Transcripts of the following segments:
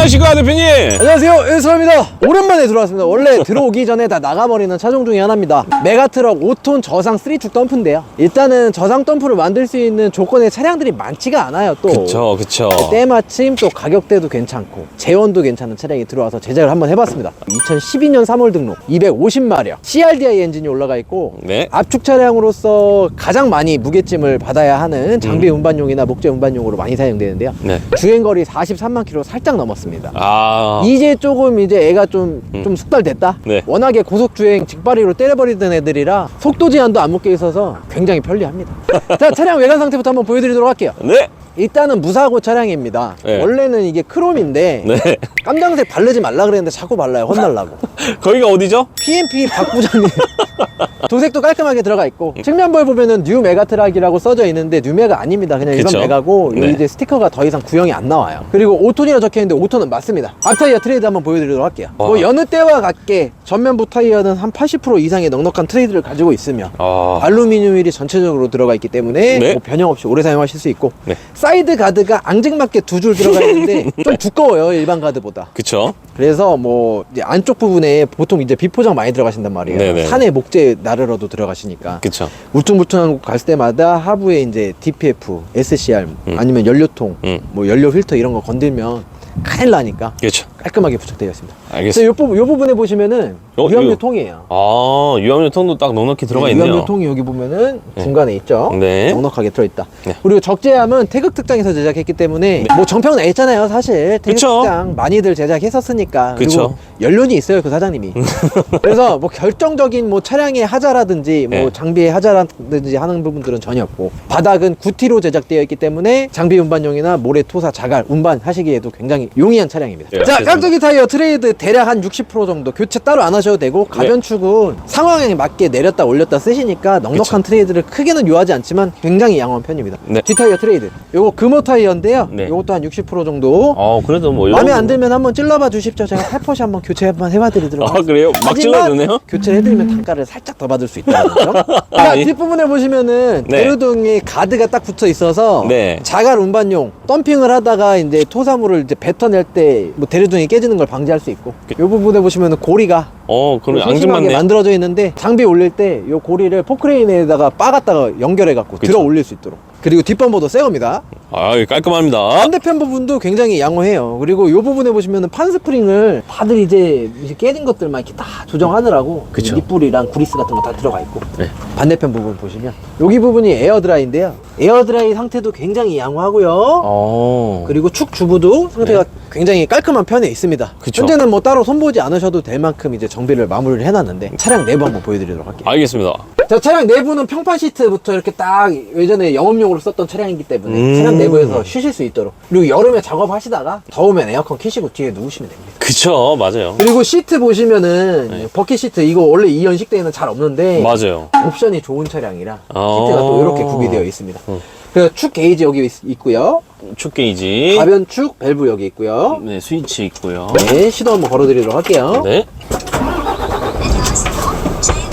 안녕하십니까 대표님. 안녕하세요 윤서입니다. 오랜만에 들어왔습니다. 원래 들어오기 전에 다 나가버리는 차종 중에 하나입니다. 메가트럭 5톤 저상 3축 덤프인데요. 일단은 저상 덤프를 만들 수 있는 조건의 차량들이 많지가 않아요 또. 그쵸 그쵸. 때마침 또 가격대도 괜찮고 재원도 괜찮은 차량이 들어와서 제작을 한번 해봤습니다. 2012년 3월 등록 250마력. CRDI 엔진이 올라가 있고 네. 압축 차량으로서 가장 많이 무게짐을 받아야 하는 장비 운반용이나 목재 운반용으로 많이 사용되는데요. 네. 주행거리 43만 킬로 살짝 넘었습니다 아. 이제 조금 이제 애가 좀, 좀 숙달됐다? 네. 워낙에 고속주행 직바리로 때려버리던 애들이라 속도 제한도 안 묶여 있어서 굉장히 편리합니다. 자, 차량 외관 상태부터 한번 보여드리도록 할게요. 네. 일단은 무사고 차량입니다. 네. 원래는 이게 크롬인데 네. 깜장색 바르지 말라 그랬는데 자꾸 발라요. 혼날라고. 거기가 어디죠? PMP 박 부장님. 도색도 깔끔하게 들어가 있고 측면부에 보면은 뉴 메가트락이라고 써져 있는데 뉴 메가 아닙니다. 그냥 일반 그쵸. 메가고 네. 이제 스티커가 더 이상 구형이 안 나와요. 그리고 5톤이라 적혀 있는데 5톤은 맞습니다. 앞타이어 트레이드 한번 보여드리도록 할게요. 와. 뭐 여느 때와 같게 전면부 타이어는 한 80% 이상의 넉넉한 트레이드를 가지고 있으며 아. 알루미늄 휠이 전체적으로 들어가 있기 때문에 네. 뭐 변형 없이 오래 사용하실 수 있고 네. 사이드 가드가 앙증맞게 두 줄 들어가 있는데 좀 두꺼워요 일반 가드보다. 그쵸. 그래서 뭐 이제 안쪽 부분에 보통 이제 비포장 많이 들어가신단 말이에요. 네네. 산에 목재 나르러도 들어가시니까. 그쵸. 울퉁불퉁한 곳 갈 때마다 하부에 이제 DPF, SCR 아니면 연료통, 음. 뭐 연료 필터 이런 거 건들면 큰일 나니까 그쵸. 깔끔하게 부착되어 있습니다. 알겠습니다. 요, 부분, 요 부분에 보시면은 어, 유압유 이거- 통이에요. 아 유압유통도 딱 넉넉히 들어가 있네요. 유압유 통이 여기 보면은 중간에 있죠. 네. 넉넉하게 들어있다. 네. 그리고 적재함은 태극 특장에서 제작했기 때문에 뭐 정평 나 있잖아요, 사실. 태극 그쵸. 특장 많이들 제작했었으니까. 그리고 그쵸. 연륜이 있어요, 그 사장님이. 그래서 뭐 결정적인 뭐 차량의 하자라든지 뭐 네. 장비의 하자라든지 하는 부분들은 전혀 없고 바닥은 구티로 제작되어 있기 때문에 장비 운반용이나 모래 토사 자갈 운반 하시기에도 굉장히 용이한 차량입니다. 네, 자, 알겠습니다. 깍두기 타이어 트레이드 대략 한 60% 정도 교체 따로 안 하셔도 되고 네. 가변축은 상황에 맞게 내렸다 올렸다 쓰시니까 넉넉한 트레이드를 크게는 요하지 않지만 굉장히 양호한 편입니다. 네. 뒷타이어 트레이드. 요거 금호 타이어인데요. 네. 요것도 한 60% 정도. 어 그래도 뭐 마음에 안 들면 한번 찔러봐 주십시오. 제가 살포시 한번 교체 한번 해봐드리도록 아 그래요? 막 하지만 찔러주네요? 교체를 해드리면 단가를 살짝 더 받을 수 있다는 점. 아, 자, 예. 뒷부분에 보시면은 네. 대루등에 가드가 딱 붙어 있어서 네. 자갈 운반용 덤핑을 하다가 이제 토사물을 이제 뱉어낼 때뭐 대루등 이 깨지는 걸 방지할 수 있고 이 부분에 보시면은 고리가 어 그럼 소심하게 앙증맞네. 만들어져 있는데 장비 올릴 때 이 고리를 포크레인에다가 빠갔다가 연결해 갖고 그쵸. 들어 올릴 수 있도록 그리고 뒷범버도 새 겁니다 아 깔끔합니다. 반대편 부분도 굉장히 양호해요 그리고 이 부분에 보시면은 판 스프링을 다들 이제 이제 깨진 것들만 이렇게 다 조정하느라고 그쵸. 밑불이랑 구리스 같은 거 다 들어가 있고 네. 반대편 부분 보시면 여기 부분이 에어드라이인데요 에어드라이 상태도 굉장히 양호하고요 어. 그리고 축 주부도 상태가 굉장히 깔끔한 편에 있습니다. 네. 그쵸. 현재는 뭐 따로 손보지 않으셔도 될 만큼 이제 정비를 마무리를 해놨는데 차량 내부 한번 보여드리도록 할게요. 알겠습니다. 자, 차량 내부는 평판 시트부터 이렇게 딱 예전에 영업용으로 썼던 차량이기 때문에 음. 차량 내부에서 쉬실 수 있도록 그리고 여름에 작업하시다가 더우면 에어컨 켜시고 뒤에 누우시면 됩니다. 그쵸 맞아요. 그리고 시트 보시면은 버킷 시트 이거 원래 이 연식대에는 잘 없는데 네. 맞아요. 옵션이 좋은 차량이라 어. 시트가 또 이렇게 구비되어 있습니다. 음. 그래서 축 게이지 여기 있- 있고요. 축 게이지. 가변축 밸브 여기 있고요. 네 스위치 있고요. 네, 시도 한번 걸어드리도록 할게요. 네.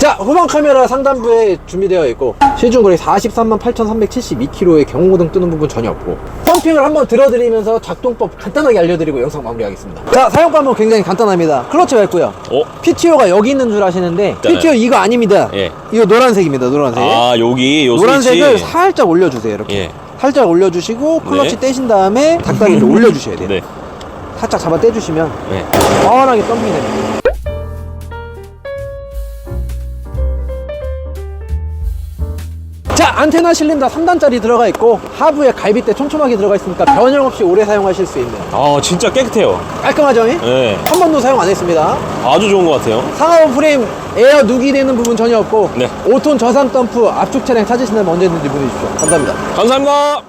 자, 후방 카메라 상단부에 준비되어 있고 시중 거리 43만 8,372km의 경고등 뜨는 부분 전혀 없고 펌핑을 한번 들어드리면서 작동법 간단하게 알려드리고 영상 마무리하겠습니다. 자, 사용법은 굉장히 간단합니다. 클러치가 있고요. 어. PTO가 여기 있는 줄 아시는데 네. PTO 이거 아닙니다. 예. 이거 노란색입니다. 노란색. 아 여기 요 노란색을 스위치. 살짝 올려주세요. 이렇게. 예. 살짝 올려주시고 클러치 네. 떼신 다음에 닭다리를 올려주셔야 돼요. 네. 살짝 잡아 떼주시면 네. 시원하게 덤핑이 됩니다. 안테나 실린더 3단짜리 들어가 있고 하부에 갈빗대 촘촘하게 들어가 있으니까 변형 없이 오래 사용하실 수 있는 아 진짜 깨끗해요. 깔끔하죠? 네. 한 번도 사용 안 했습니다. 아주 좋은 것 같아요. 상하부 프레임 에어 누기 되는 부분 전혀 없고 네. 5톤 저상 덤프 압축 차량 찾으신다면 언제든지 문의 주십시오. 감사합니다. 감사합니다.